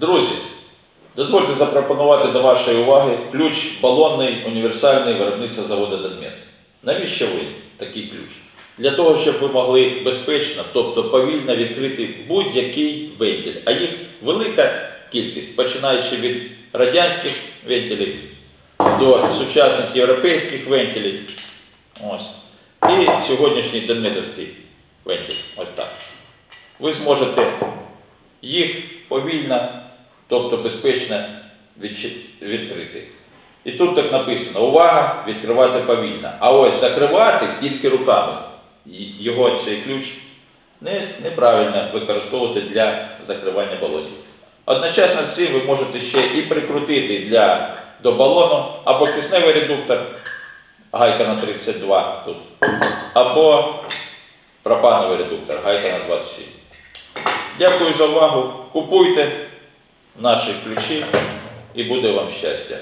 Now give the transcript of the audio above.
Друзі, дозвольте запропонувати до вашої уваги ключ балонний універсальний виробництва заводу Дальмет. Навіщо ви такий ключ? Для того, щоб ви могли безпечно, тобто повільно відкрити будь-який вентиль. А їх велика кількість, починаючи від радянських вентилів до сучасних європейських вентилів. Ось. І сьогоднішній дельметовський вентиль. Ось так. Ви зможете їх повільно, тобто безпечно відкрити. І тут так написано: увага, відкривати повільно. А ось закривати тільки руками. Його цей ключ не, неправильно використовувати для закривання балонів. Одночасно з цим ви можете ще і прикрутити для, до балону або кисневий редуктор, гайка на 32 тут, або пропановий редуктор, гайка на 27. Дякую за увагу. Купуйте наші ключі і буде вам щастя.